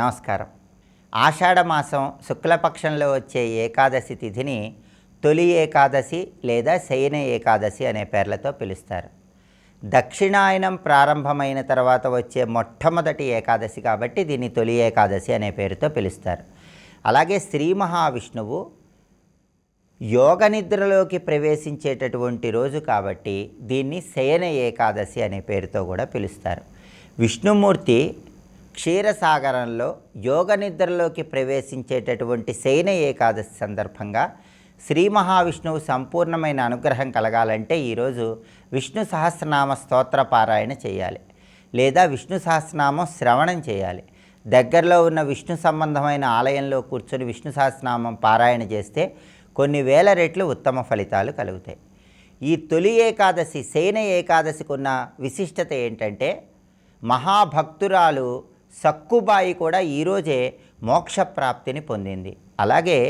నమస్కారం. ఆషాఢమాసం శుక్లపక్షంలో వచ్చే ఏకాదశి తిథిని తొలి ఏకాదశి లేదా శయన ఏకాదశి అనే పేర్లతో పిలుస్తారు. దక్షిణాయనం ప్రారంభమైన తర్వాత వచ్చే మొట్టమొదటి ఏకాదశి కాబట్టి దీన్ని తొలి ఏకాదశి అనే పేరుతో పిలుస్తారు. అలాగే శ్రీ మహావిష్ణువు యోగ నిద్రలోకి ప్రవేశించేటటువంటి రోజు కాబట్టి దీన్ని శయన ఏకాదశి అనే పేరుతో కూడా పిలుస్తారు. విష్ణుమూర్తి క్షీరసాగరంలో యోగ నిద్రలోకి ప్రవేశించేటటువంటి శయన ఏకాదశి సందర్భంగా శ్రీ మహావిష్ణువు సంపూర్ణమైన అనుగ్రహం కలగాలంటే ఈరోజు విష్ణు సహస్రనామ స్తోత్ర పారాయణ చేయాలి. లేదా విష్ణు సహస్రనామం శ్రవణం చేయాలి. దగ్గరలో ఉన్న విష్ణు సంబంధమైన ఆలయంలో కూర్చొని విష్ణు సహస్రనామం పారాయణ చేస్తే కొన్ని వేల రెట్లు ఉత్తమ ఫలితాలు కలుగుతాయి. ఈ తొలి ఏకాదశి శయన ఏకాదశికి ఉన్న విశిష్టత ఏంటంటే మహాభక్తురాలు సక్కుబాయి కూడా ఈరోజే మోక్షప్రాప్తిని పొందింది. అలాగే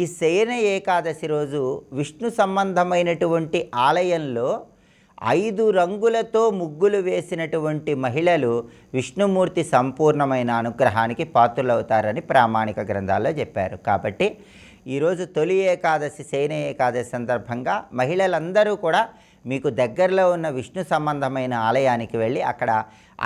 ఈ శయన ఏకాదశి రోజు విష్ణు సంబంధమైనటువంటి ఆలయంలో ఐదు రంగులతో ముగ్గులు వేసినటువంటి మహిళలు విష్ణుమూర్తి సంపూర్ణమైన అనుగ్రహానికి పాత్రులవుతారని ప్రామాణిక గ్రంథాల్లో చెప్పారు. కాబట్టి ఈరోజు తొలి ఏకాదశి శయన ఏకాదశి సందర్భంగా మహిళలందరూ కూడా మీకు దగ్గరలో ఉన్న విష్ణు సంబంధమైన ఆలయానికి వెళ్ళి అక్కడ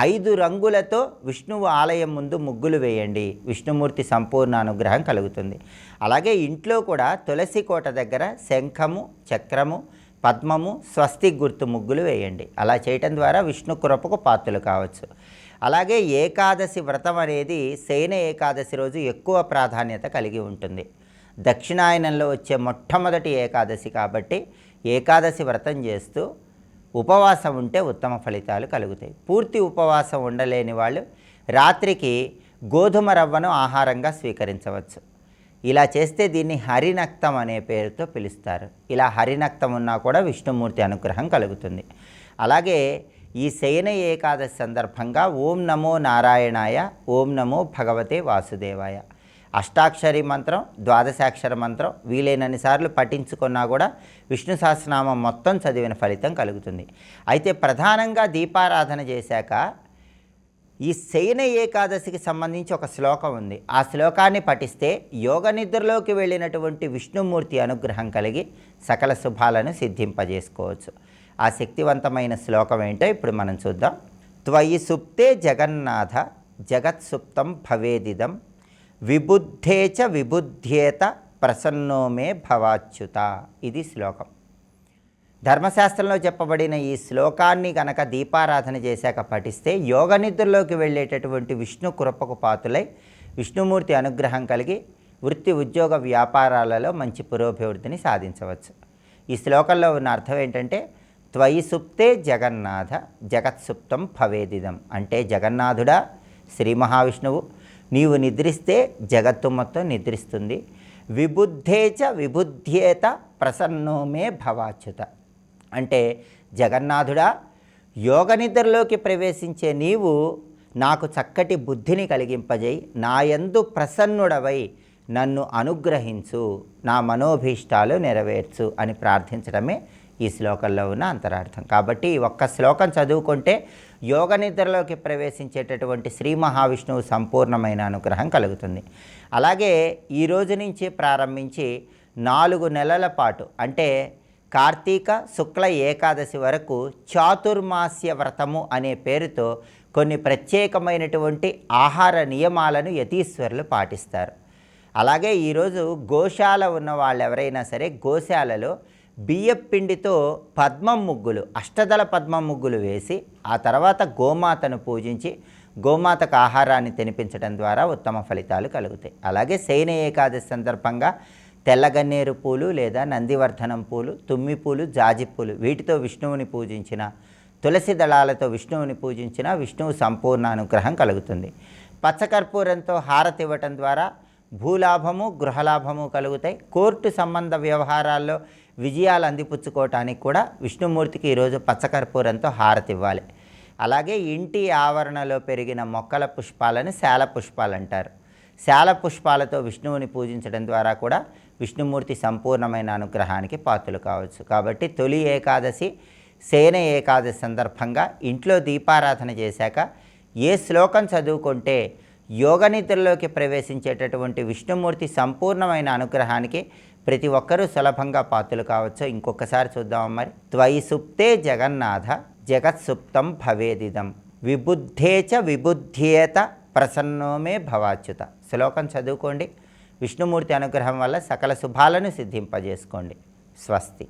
ఐదు రంగులతో విష్ణువు ఆలయం ముందు ముగ్గులు వేయండి. విష్ణుమూర్తి సంపూర్ణ అనుగ్రహం కలుగుతుంది. అలాగే ఇంట్లో కూడా తులసి కోట దగ్గర శంఖము చక్రము పద్మము స్వస్తి గుర్తు ముగ్గులు వేయండి. అలా చేయటం ద్వారా విష్ణు కృపకు పాత్రలు కావచ్చు. అలాగే ఏకాదశి వ్రతం అనేది శయన ఏకాదశి రోజు ఎక్కువ ప్రాధాన్యత కలిగి ఉంటుంది. దక్షిణాయనంలో వచ్చే మొట్టమొదటి ఏకాదశి కాబట్టి ఏకాదశి వ్రతం చేస్తూ ఉపవాసం ఉంటే ఉత్తమ ఫలితాలు కలుగుతాయి. పూర్తి ఉపవాసం ఉండలేని వాళ్ళు రాత్రికి గోధుమ రవ్వను ఆహారంగా స్వీకరించవచ్చు. ఇలా చేస్తే దీన్ని హరినక్తం అనే పేరుతో పిలుస్తారు. ఇలా హరినక్తం ఉన్నా కూడా విష్ణుమూర్తి అనుగ్రహం కలుగుతుంది. అలాగే ఈ శయన ఏకాదశి సందర్భంగా ఓం నమో నారాయణాయ ఓం నమో భగవతే వాసుదేవాయ అష్టాక్షరి మంత్రం ద్వాదశాక్షర మంత్రం వీలైనన్ని సార్లు పఠించుకున్నా కూడా విష్ణు సహస్రనామం మొత్తం చదివిన ఫలితం కలుగుతుంది. అయితే ప్రధానంగా దీపారాధన చేశాక ఈ శయన ఏకాదశికి సంబంధించి ఒక శ్లోకం ఉంది. ఆ శ్లోకాన్ని పఠిస్తే యోగ నిద్రలోకి వెళ్ళినటువంటి విష్ణుమూర్తి అనుగ్రహం కలిగి సకల శుభాలను సిద్ధింపజేసుకోవచ్చు. ఆ శక్తివంతమైన శ్లోకం ఏంటో ఇప్పుడు మనం చూద్దాం. త్వయి సుప్తే జగన్నాథ జగత్సుప్తం భవేదిదం విబుద్ధే చ విబుధ్యేత ప్రసన్నో మే భవాచ్యుత. ఇది శ్లోకం. ధర్మశాస్త్రంలో చెప్పబడిన ఈ శ్లోకాన్ని గనక దీపారాధన చేశాక పఠిస్తే యోగ నిద్రలోకి వెళ్ళేటటువంటి విష్ణు కృపకు పాతులై విష్ణుమూర్తి అనుగ్రహం కలిగి వృత్తి ఉద్యోగ వ్యాపారాలలో మంచి పురోభివృద్ధిని సాధించవచ్చు. ఈ శ్లోకంలో ఉన్న అర్థం ఏంటంటే త్వయి సుప్తే జగన్నాథ జగత్సుప్తం భవేదిదం. అంటే జగన్నాథుడా శ్రీ మహావిష్ణువు నీవు నిద్రిస్తే జగత్తు మొత్తం నిద్రిస్తుంది. విబుద్ధేచ విబుధ్యేత ప్రసన్నోమే భవాచ్యుత. అంటే జగన్నాథుడా యోగ నిద్రలోకి ప్రవేశించే నీవు నాకు చక్కటి బుద్ధిని కలిగింపజేయి. నాయందు ప్రసన్నుడవై నన్ను అనుగ్రహించు. నా మనోభీష్టాలు నెరవేర్చు అని ప్రార్థించడమే ఈ శ్లోకంలో ఉన్న అంతరార్థం. కాబట్టి ఒక్క శ్లోకం చదువుకుంటే యోగ నిద్రలోకి ప్రవేశించేటటువంటి శ్రీ మహావిష్ణువు సంపూర్ణమైన అనుగ్రహం కలుగుతుంది. అలాగే ఈ రోజు నుంచి ప్రారంభించి నాలుగు నెలల పాటు అంటే కార్తీక శుక్ల ఏకాదశి వరకు చాతుర్మాస్య వ్రతము అనే పేరుతో కొన్ని ప్రత్యేకమైనటువంటి ఆహార నియమాలను యతీశ్వరులు పాటిస్తారు. అలాగే ఈరోజు గోశాల ఉన్న వాళ్ళు ఎవరైనా సరే గోశాలలో బియ్యం పిండితో పద్మం ముగ్గులు అష్టదళ పద్మం ముగ్గులు వేసి ఆ తర్వాత గోమాతను పూజించి గోమాతకు ఆహారాన్ని తినిపించడం ద్వారా ఉత్తమ ఫలితాలు కలుగుతాయి. అలాగే శయన ఏకాదశి సందర్భంగా తెల్లగన్నేరు పూలు లేదా నందివర్ధనం పూలు తుమ్మి పూలు జాజి పూలు వీటితో విష్ణువుని పూజించిన తులసి దళాలతో విష్ణువుని పూజించిన విష్ణువు సంపూర్ణ అనుగ్రహం కలుగుతుంది. పచ్చకర్పూరంతో హారతి ఇవ్వటం ద్వారా భూలాభము గృహలాభము కలుగుతాయి. కోర్టు సంబంధ వ్యవహారాల్లో విజయాలు అందిపుచ్చుకోవటానికి కూడా విష్ణుమూర్తికి ఈరోజు పచ్చకర్పూరంతో హారతి ఇవ్వాలి. అలాగే ఇంటి ఆవరణలో పెరిగిన మొక్కల పుష్పాలను శాల పుష్పాలు అంటారు. శాల పుష్పాలతో విష్ణువుని పూజించడం ద్వారా కూడా విష్ణుమూర్తి సంపూర్ణమైన అనుగ్రహానికి పాత్రలు కావచ్చు. కాబట్టి తొలి ఏకాదశి సేన ఏకాదశి సందర్భంగా ఇంట్లో దీపారాధన చేశాక ఏ శ్లోకం చదువుకుంటే యోగ నిద్రలోకి ప్రవేశించేటటువంటి విష్ణుమూర్తి సంపూర్ణమైన అనుగ్రహానికి ప్రతి ఒక్కరూ సులభంగా పాత్రలు కావచ్చు. ఇంకొకసారి చూద్దాం మరి. త్వయి సుప్తే జగన్నాథ జగత్సుప్తం భవేదిదం. విబుద్ధేచ విబుద్ధేత ప్రసన్నోమే భవాచ్యుత. శ్లోకం చదువుకోండి. విష్ణుమూర్తి అనుగ్రహం వల్ల సకల శుభాలను సిద్ధింపజేసుకోండి. స్వస్తి.